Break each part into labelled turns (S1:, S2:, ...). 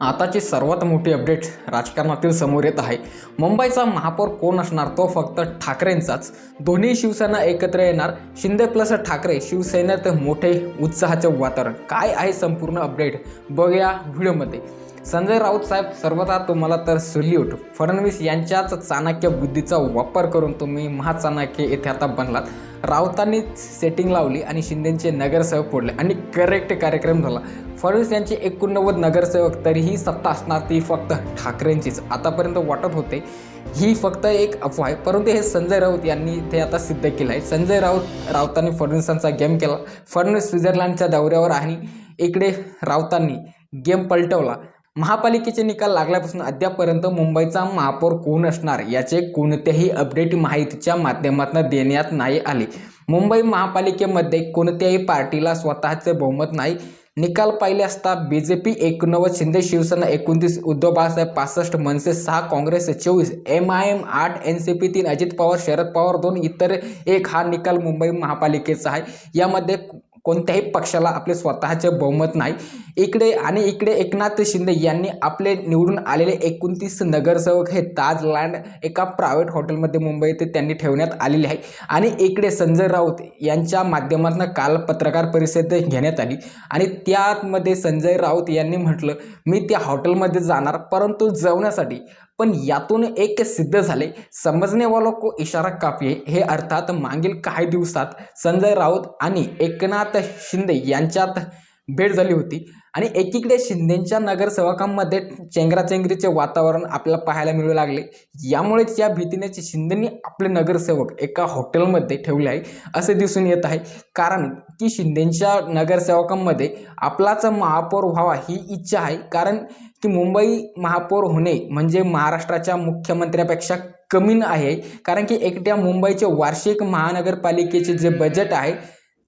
S1: आताची सर्वात मोठी अपडेट राजकारणातील समोर येत आहे. मुंबईचा महापौर कोण असणार? तो फक्त ठाकरेंचाच. दोन्ही शिवसेना एकत्र येणार. शिंदे प्लस ठाकरे शिवसेनेत मोठे उत्साहाचे वातावरण. काय आहे संपूर्ण अपडेट? बघूया व्हिडिओमध्ये. संजय राऊत साहेब सर्वदा तुम्हाला तर सल्यूट. फडणवीस यांच्याच चाणक्य बुद्धीचा वापर करून तुम्ही महाचाणक्य येथे आता बनलात. राऊतांनीच सेटिंग लावली आणि शिंदेंचे नगरसेवक फोडले. आणि करेक्ट कार्यक्रम झाला. फडणवीस यांचे एकोणनव्वद नगरसेवक तरीही सत्ता असणार ती फक्त ठाकरेंचीच. आतापर्यंत वाटत होते. ही फक्त एक अफवा आहे. परंतु हे संजय राऊत यांनी ते आता सिद्ध केलं आहे. संजय राऊत राऊतांनी फडणवीसांचा गेम केला. फडणवीस स्वित्झर्लंडच्या दौऱ्यावर आणि इकडे राऊतांनी गेम पलटवला. महापालिकेचे निकाल लागल्यापासून अद्यापर्यंत मुंबईचा महापौर कोण असणार याचे कोणतेही अपडेट माहितीच्या माध्यमातून देण्यात नाही आले. मुंबई महापालिकेमध्ये कोणत्याही पार्टीला स्वतःचे बहुमत नाही. निकाल पाहिले असता बी जे पी एकोणनव्वद शिंदे शिवसेना एकोणतीस उद्धव बाळासाहेब पासष्ट मनसे सहा काँग्रेस चोवीस एम आय एम आठ एन सी पी तीन अजित पवार शरद पवार दोन इतर एक हा निकाल मुंबई महापालिकेचा आहे. यामध्ये कोणत्याही पक्षाला आपले स्वतःचे बहुमत नाही. इकडे आणि इकडे एकनाथ शिंदे यांनी आपले निवडून आलेले एकोणतीस नगरसेवक हे ताज लँड एका प्रायव्हेट हॉटेलमध्ये मुंबई ते त्यांनी ठेवण्यात आलेले आहे. आणि इकडे संजय राऊत यांच्या माध्यमातून काल पत्रकार परिषद घेण्यात आली. आणि त्यामध्ये संजय राऊत यांनी म्हटलं मी त्या हॉटेलमध्ये जाणार परंतु जेवण्यासाठी पण यातून एक सिद्ध झाले. समजने वालों को इशारा काफी हे अर्थात मागील काही दिवसात संजय राऊत आणि एकनाथ शिंदे यांच्यात भेट झाली होती. आणि एकीकडे शिंदेच्या नगरसेवकांमध्ये चेंगराचेंगरीचे वातावरण आपल्याला पाहायला मिळू लागले. यामुळेच या भीतीने शिंदेनी आपले नगरसेवक एका हॉटेलमध्ये ठेवले आहे असे दिसून येत आहे. कारण की शिंदेच्या नगरसेवकांमध्ये आपलाच महापौर व्हावा ही इच्छा आहे. कारण की मुंबई महापौर होणे म्हणजे महाराष्ट्राच्या मुख्यमंत्र्यापेक्षा कमी आहे. कारण की एकट्या मुंबईचे वार्षिक महानगरपालिकेचे जे बजेट आहे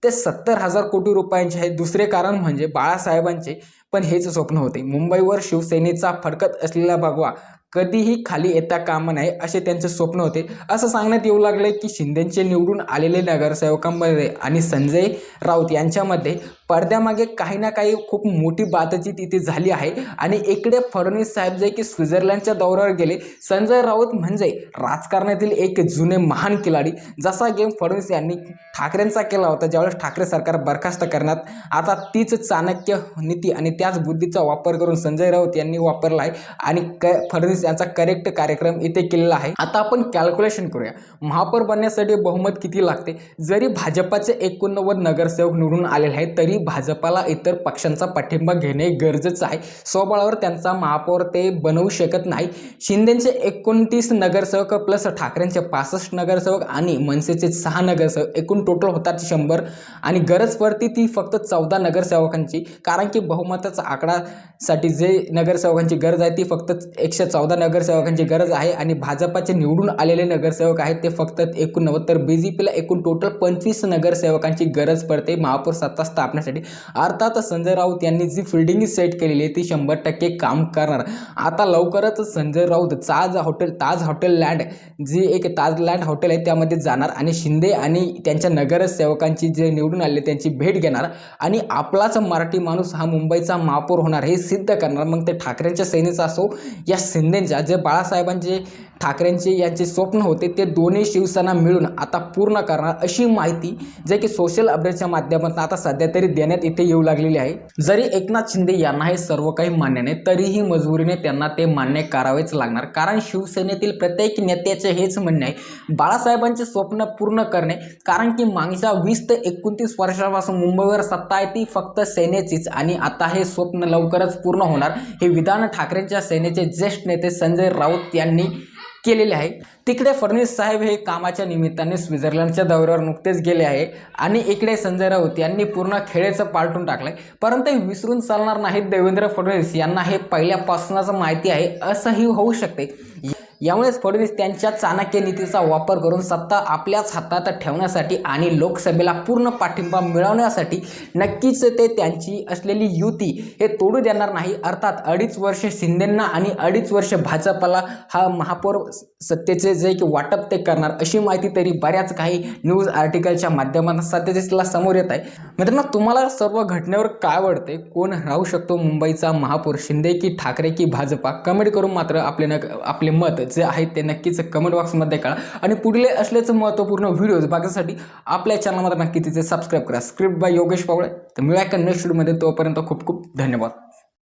S1: ते सत्तर हजार कोटी रुपयांचे आहे. दुसरे कारण म्हणजे बाळासाहेबांचे पण हेच स्वप्न होते. मुंबईवर शिवसेनेचा फडकत असलेला भगवा कधीही खाली येता कामा नाही असे त्यांचे स्वप्न होते. असं सांगण्यात येऊ लागले की शिंदेचे निवडून आलेले नगरसेवकांमध्ये आणि संजय राऊत यांच्यामध्ये पडद्यामागे काही ना काही खूप मोठी बातचीत इथे झाली आहे. आणि इकडे फडणवीस साहेब जे की स्वित्झर्लंडच्या दौऱ्यावर गेले संजय राऊत म्हणजे राजकारणातील एक जुने महान खिलाडी. जसा गेम फडणवीस यांनी ठाकरेंचा केला होता ज्यावेळेस ठाकरे सरकार बरखास्त करण्यात आता तीच चाणक्य नीती आणि त्याच बुद्धीचा वापर करून संजय राऊत यांनी वापरला आहे आणि क फडणवीस यांचा करेक्ट कार्यक्रम इथे केलेला आहे. आता आपण कॅल्क्युलेशन करूया. महापौर बनण्यासाठी बहुमत किती लागते? जरी भाजपाचे एकोणनव्वद नगरसेवक निवडून आलेले आहेत तरी भाजपाला इतर पक्षांचा पाठिंबा घेणे गरजेचं आहे. स्वबळावर त्यांचा महापौर ते बनवू शकत नाही. शिंदेचे एकोणतीस नगरसेवक प्लस ठाकरेंचे पासष्ट नगरसेवक आणि मनसेचे सहा नगरसेवक एकूण टोटल होतात शंभर. आणि गरज पडती ती फक्त चौदा नगरसेवकांची. कारण की बहुमताचा आकडासाठी जे नगरसेवकांची गरज आहे ती फक्त एकशे चौदा नगरसेवकांची गरज आहे. आणि भाजपाचे निवडून आलेले नगरसेवक आहेत ते फक्त एकोणनव्वद. तर बी जे पीला एकूण टोटल पंचवीस नगरसेवकांची गरज पडते. महापौर सत्ता करण्यासाठी. अर्थात संजय राऊत यांनी जी फिल्डिंग सेट केलेली आहे ती शंभर टक्के काम करणार. आता लवकरच Sanjay Raut Taj hotel Taj hotel land जी एक ताज लँड हॉटेल आहे त्यामध्ये जाणार आणि शिंदे आणि त्यांच्या नगरसेवकांची जे निवडून आले त्यांची भेट घेणार आणि आपलाच मराठी माणूस हा मुंबईचा महापौर होणार हे सिद्ध करणार. मग ते ठाकरेंच्या सेनेचा असो या शिंदेच्या जे बाळासाहेबांचे ठाकरेंचे यांचे स्वप्न होते ते दोन्ही शिवसेना मिळून आता पूर्ण करणार अशी माहिती जे की सोशल अपडेटच्या माध्यमातून आता सध्या तरी देण्यात इथे येऊ लागलेले आहे. जरी एकनाथ शिंदे यांना हे सर्व काही मान्य नाही तरीही मजबुरीने त्यांना ते मान्य करावेच लागणार. कारण शिवसेनेतील प्रत्येक नेत्याचे हेच म्हणणे आहे बाळासाहेबांचे स्वप्न पूर्ण करणे. कारण की मागच्या वीस ते एकोणतीस वर्षापासून मुंबईवर सत्ता आहे ती फक्त सेनेचीच. आणि आता हे स्वप्न लवकरच पूर्ण होणार. हे विधान ठाकरेंच्या सेनेचे ज्येष्ठ नेते संजय राऊत यांनी केलेले आहे. तिकडे फडणवीस साहेब हे कामाच्या निमित्ताने स्वित्झर्लंडच्या दौऱ्यावर नुकतेच गेले आहे आणि इकडे संजय राऊत यांनी पूर्ण खेळेचं पालटून टाकलंय. परंतु विसरून चालणार नाहीत देवेंद्र फडणवीस. यांना हे पहिल्यापासूनच माहिती आहे असंही होऊ शकते. यामुळेच फडणवीस त्यांच्या चाणक्य नीतीचा वापर करून सत्ता आपल्याच हातात ठेवण्यासाठी आणि लोकसभेला पूर्ण पाठिंबा मिळवण्यासाठी नक्कीच ते त्यांची असलेली युती हे तोडू देणार नाही. अर्थात अडीच वर्ष शिंदेंना आणि अडीच वर्ष भाजपला हा महापौर सत्तेचे जे की वाटप ते करणार अशी माहिती तरी बऱ्याच काही न्यूज आर्टिकलच्या माध्यमातून सध्याला समोर येत आहे. मित्रांनो तुम्हाला सर्व घटनेवर काय वाटते कोण राहू शकतो मुंबईचा महापौर? शिंदे की ठाकरे की भाजपा? कमेंट करून मात्र आपले न आपले मत जे आहेत ते नक्कीच कमेंट बॉक्समध्ये कळा. आणि पुढले असल्याचं महत्त्वपूर्ण व्हिडिओज बघण्यासाठी आपल्या चॅनलमध्ये नक्की तिथे सबस्क्राईब करा. Script by Yogesh Pawale. तर मिळा का नेक्स्ट व्हिडिओमध्ये तोपर्यंत खूप खूप धन्यवाद.